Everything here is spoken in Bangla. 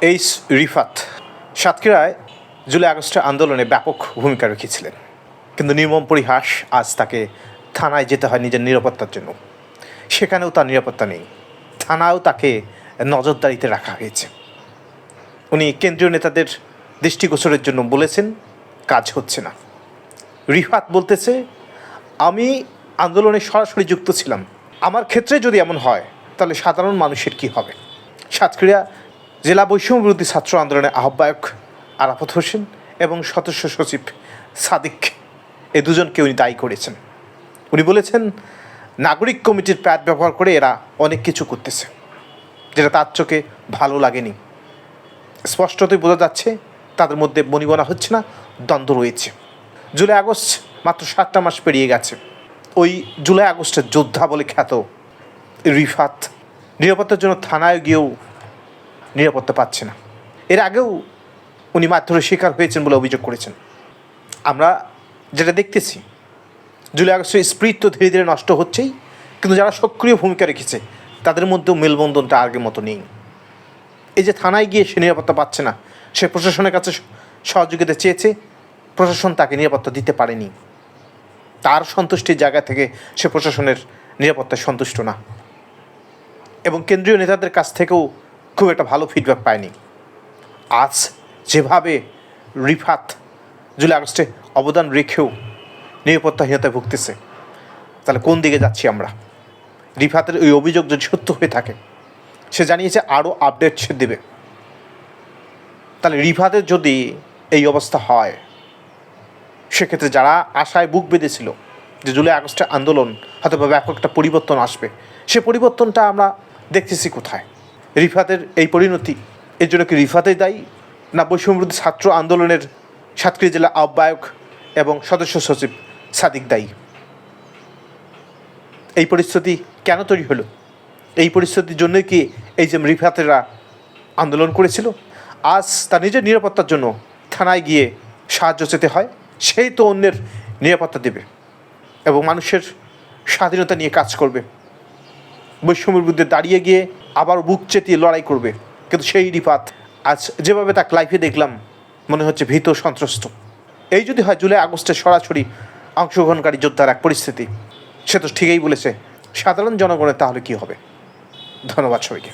এইস রিফাত সাতক্ষীরায় জুলাই আগস্টের আন্দোলনে ব্যাপক ভূমিকা রেখেছিলেন। কিন্তু নির্মম পরিহাস আজ তাকে থানায় যেতে হয় নিজের নিরাপত্তার জন্য। সেখানেও তার নিরাপত্তা নেই। থানাও তাকে নজরদারিতে রাখা হয়েছে। উনি কেন্দ্রীয় নেতাদের দৃষ্টিগোচরের জন্য বলেছেন, কাজ হচ্ছে না। রিফাত বলতেছে, আমি আন্দোলনে সরাসরি যুক্ত ছিলাম। আমার ক্ষেত্রে যদি এমন হয়, তাহলে সাধারণ মানুষের কি হবে? সাতক্ষীরা জেলা বৈষম্য বিরোধী ছাত্র আন্দোলনের আহ্বায়ক আরাফত হোসেন এবং সদস্য সচিব সাদিক। এই দুজনকে উনি দায়ী করেছেন। উনি বলেছেন, নাগরিক কমিটির প্যাড ব্যবহার করে এরা অনেক কিছু করতেছে, যেটা তার চোখে ভালো লাগেনি। স্পষ্টতই বোঝা যাচ্ছে, তাদের মধ্যে মনিবনা হচ্ছে না, দ্বন্দ্ব রয়েছে। জুলাই আগস্ট মাত্র সাতটা মাস পেরিয়ে গেছে। ওই জুলাই আগস্টের যোদ্ধা বলে খ্যাত রিফাত। নিরাপত্তার জন্য থানায় গিয়েও নিরাপত্তা পাচ্ছে না। এর আগেও উনি মারধরের শিকার হয়েছেন বলে অভিযোগ করেছেন। আমরা যেটা দেখতেছি, জুলাই আগস্টের স্প্রিট তো ধীরে ধীরে নষ্ট হচ্ছেই, কিন্তু যারা সক্রিয় ভূমিকা রেখেছে, তাদের মধ্যেও মেলবন্ধনটা আগের মতো নেই। এই যে থানায় গিয়ে সে নিরাপত্তা পাচ্ছে না, সে প্রশাসনের কাছে সহযোগিতা চেয়েছে, প্রশাসন তাকে নিরাপত্তা দিতে পারেনি। তার সন্তুষ্টির জায়গা থেকে সে প্রশাসনের নিরাপত্তায় সন্তুষ্ট না। এবং কেন্দ্রীয় নেতাদের কাছ থেকেও খুব একটা ভালো ফিডব্যাক পায়নি। আজ যেভাবে রিফাত জুলাই আগস্টে অবদান রেখেও নিরাপত্তাহীনতায় ভুগতেছে, তাহলে কোন দিকে যাচ্ছি আমরা? রিফাতের ওই অভিযোগ যদি সত্য হয়ে থাকে, সে জানিয়েছে আরও আপডেট সে দেবে। তাহলে রিফাতের যদি এই অবস্থা হয়, সেক্ষেত্রে যারা আশায় বুক বেঁধেছিল যে জুলাই আগস্টের আন্দোলন হয়তো ব্যাপক একটা পরিবর্তন আসবে, সে পরিবর্তনটা আমরা দেখতেছি কোথায়? রিফাতের এই পরিণতি, এর জন্য কি রিফাতেই দায়ী? না বৈষম্যবিরোধী ছাত্র আন্দোলনের সাতক্ষীরা জেলা আহ্বায়ক এবং সদস্য সচিব সাদিক দায়ী। এই পরিস্থিতি কেন তৈরি হলো? এই পরিস্থিতির জন্যই কি এই যে রিফাতেরা আন্দোলন করেছিল, আজ তার নিজের নিরাপত্তার জন্য থানায় গিয়ে সাহায্য চেতে হয়, সেই তো অন্যের নিরাপত্তা দেবে এবং মানুষের স্বাধীনতা নিয়ে কাজ করবে। বৈষম্যের বিরুদ্ধে দাঁড়িয়ে গিয়ে আবার বুক চেতিয়ে লড়াই করবে। কিন্তু সেই রিফাত আজ যেভাবে তাকে লাইফে দেখলাম, মনে হচ্ছে ভীত সন্ত্রস্ত। এই যদি হয় জুলাই আগস্টে সরাসরি অংশগ্রহণকারী যোদ্ধার এক পরিস্থিতি, সে তো ঠিকই বলেছে, সাধারণ জনগণের তাহলে কি হবে? ধন্যবাদ সবাইকে।